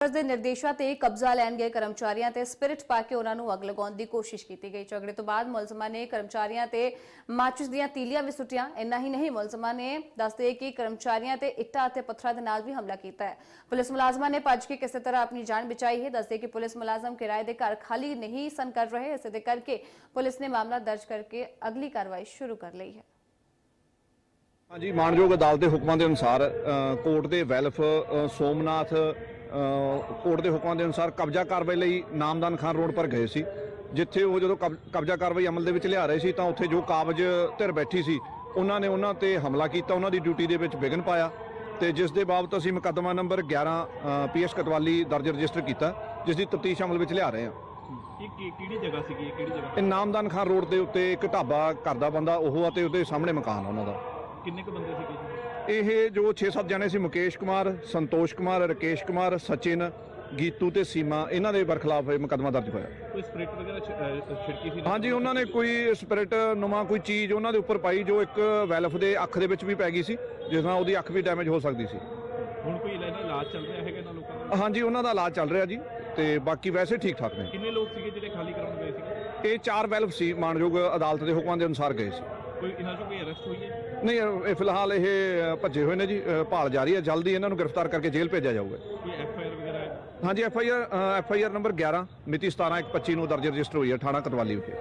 Police ਦੇ ਨਿਰਦੇਸ਼ਾਂ ਤੇ ਕਬਜ਼ਾ ਲੈਣ ਗਏ ਕਰਮਚਾਰੀਆਂ ਤੇ ਸਪਿਰਿਟ ਪਾ ਕੇ ਉਹਨਾਂ ਨੂੰ ਅੱਗ ਲਗਾਉਣ ਦੀ ਕੋਸ਼ਿਸ਼ ਕੀਤੀ ਗਈ। ਝਗੜੇ ਤੋਂ ਬਾਅਦ ਮੁਲਜ਼ਮਾਂ ਨੇ ਕਰਮਚਾਰੀਆਂ ਤੇ ਮਾਚਿਸ ਦੀਆਂ ਤੀਲੀਆਂ ਵੀ ਸੁੱਟੀਆਂ। ਇੰਨਾ ਹੀ ਨਹੀਂ, ਮੁਲਜ਼ਮਾਂ ਨੇ ਦੱਸਦੇ ਕਿ ਕਰਮਚਾਰੀਆਂ ਤੇ ਇੱਟਾਂ ਅਤੇ ਪੱਥਰਾਂ ਦੇ ਨਾਲ ਵੀ ਹਮਲਾ ਕੀਤਾ ਹੈ। ਪੁਲਿਸ ਮੁਲਾਜ਼ਮਾਂ ਨੇ ਭੱਜ ਕੇ ਕਿਸੇ ਤਰ੍ਹਾਂ ਆਪਣੀ ਜਾਨ ਬਚਾਈ ਹੈ। ਦੱਸਦੇ ਕਿ ਪੁਲਿਸ ਮੁਲਾਜ਼ਮ ਕਿਰਾਏ ਦੇ ਘਰ ਖਾਲੀ ਨਹੀਂ ਸਨ ਕਰ ਰਹੇ। ਇਸੇ ਦੇ ਕਰਕੇ ਪੁਲਿਸ ਨੇ ਮਾਮਲਾ ਦਰਜ ਕਰਕੇ ਅਗਲੀ ਕਾਰਵਾਈ ਸ਼ੁਰੂ ਕਰ ਲਈ ਹੈ। ਹਾਂਜੀ, ਮਾਨਯੋਗ ਅਦਾਲਤ ਦੇ ਹੁਕਮਾਂ ਦੇ ਅਨੁਸਾਰ ਕੋਰਟ ਦੇ ਵੈਲਫ ਸੋਮਨਾਥ ਕੋਰਟ ਦੇ ਹੁਕਮਾਂ ਦੇ ਅਨੁਸਾਰ ਕਬਜ਼ਾ ਕਾਰਵਾਈ ਲਈ ਨਾਮਦਾਨ ਖਾਨ ਰੋਡ ਪਰ ਗਏ ਸੀ। ਜਿੱਥੇ ਉਹ ਜਦੋਂ ਕਬ- ਕਬਜ਼ਾ ਕਾਰਵਾਈ ਅਮਲ ਦੇ ਵਿੱਚ ਲਿਆ ਰਹੇ ਸੀ ਤਾਂ ਉੱਥੇ ਜੋ ਕਾਬਜ ਧਿਰ ਬੈਠੀ ਸੀ ਉਹਨਾਂ ਨੇ ਉਹਨਾਂ ਤੇ ਹਮਲਾ ਕੀਤਾ ਉਹਨਾਂ ਦੀ ਡਿਊਟੀ ਦੇ ਵਿੱਚ ਵਿਘਨ ਪਾਇਆ ਤੇ ਜਿਸ ਦੇ ਬਾਬਤ ਅਸੀਂ ਮੁਕੱਦਮਾ ਨੰਬਰ 11 ਪੀਐਸ ਕਤਵਾਲੀ ਦਰਜ ਰਜਿਸਟਰ ਕੀਤਾ ਜਿਸ ਦੀ ਤਫਤੀਸ਼ ਅਮਲ ਵਿੱਚ ਲਿਆ ਰਹੇ ਹਾਂ। ਇਹ ਕੀ- ਕਿਹੜੀ ਜਗ੍ਹਾ ਸੀਗੀ ਇਹ ਕਿਹੜੀ ਜਗ੍ਹਾ? ਇਹ ਨਾਮਦਾਨ ਖਾਨ ਰੋਡ ਦੇ ਉੱਤੇ ਇੱਕ ਢਾਬਾ ਕਰਦਾ ਬੰਦਾ ਉਹ ਅਤੇ ਉਹਦੇ ਸਾਹਮਣੇ ਮਕਾਨ ਉਹਨਾਂ ਦਾ। ਕਿੰਨੇ ਕੁ ਬੰਦੇ ਸੀਗੇ ਇਹ ਜੋ 6-7 ਜਣੇ ਸੀ ਮੁਕੇਸ਼ ਕੁਮਾਰ ਸੰਤੋਸ਼ ਕੁਮਾਰ ਰਕੇਸ਼ ਕੁਮਾਰ ਸਚਿਨ ਗੀਤੂ ਤੇ ਸੀਮਾ ਇਹਨਾਂ ਦੇ ਬਰਖਲਾਫ ਇਹ ਮੁਕੱਦਮਾ ਦਰਜ ਹੋਇਆ। ਕੋਈ ਸਪਿਰਿਟ ਵਗੈਰਾ ਛ- ਅਹ ਛਿੜਕੀ ਸੀ ਹਾਂਜੀ ਉਹਨਾਂ ਨੇ ਕੋਈ ਸਪਿਰਿਟ ਨੁਮਾ ਕੋਈ ਚੀਜ਼ ਉਹਨਾਂ ਦੇ ਉੱਪਰ ਪਾਈ ਜੋ ਇੱਕ ਵੈਲਫ ਦੇ ਅੱਖ ਦੇ ਵਿੱਚ ਵੀ ਪੈ ਗਈ ਸੀ ਜਿਸ ਨਾਲ ਉਹਦੀ ਅੱਖ ਵੀ ਡੈਮੇਜ ਹੋ ਸਕਦੀ ਸੀ। ਹੁਣ ਕੋਈ ਇਹਨਾਂ ਦਾ ਇਲਾਜ ਚੱਲ ਰਿਹਾ ਹੈਗਾ ਇਹਨਾਂ ਲੋਕਾਂ ਦਾ? ਹਾਂਜੀ ਉਹਨਾਂ ਦਾ ਇਲਾਜ ਚੱਲ ਰਿਹਾ ਜੀ ਤੇ ਬਾਕੀ ਵੈਸੇ ਠੀਕ ਠਾਕ ਨੇ। ਕਿੰਨੇ ਲੋਕ ਸੀਗੇ ਜਿਹੜੇ ਖਾਲੀ ਕਰਾਉਣ ਗਏ ਸੀਗੇ? ਇਹ ਚਾਰ ਵੈਲਫ ਸੀ ਮਾਨਯੋਗ ਅਦਾਲਤ ਦੇ ਹੁਕਮਾਂ ਦੇ ਅਨੁਸਾਰ ਗਏ ਸੀ। ਕੋਈ ਇਹਨਾਂ ਚੋਂ ਕੋਈ ਅਰੈਸਟ ਹੋਈ ਹੈ? ਨਹੀਂ ਇਹ ਇਹ ਫਿਲਹਾਲ ਇਹ ਅ, ਭੱਜੇ ਹੋਏ ਨੇ ਜੀ ਅ, ਭਾਲ ਜਾਰੀ ਹੈ। ਜਲਦੀ ਇਹਨਾਂ ਨੂੰ ਗ੍ਰਿਫਤਾਰ ਕਰਕੇ ਜੇਲ੍ਹ ਭੇਜਿਆ ਜਾਊਗਾ। ਕੋਈ ਐਫ ਆਈ ਆਰ ਵਗੈਰਾ ਹੈ? ਹਾਂਜੀ F I R F I R number 11 ਮਿਤੀ 17 1 25 ਨੂੰ ਦਰਜ ਰਜਿਸਟਰ ਹੋਈ ਹੈ ਥਾਣਾ ਕਤਵਾਲੀ ਵਿਖੇ।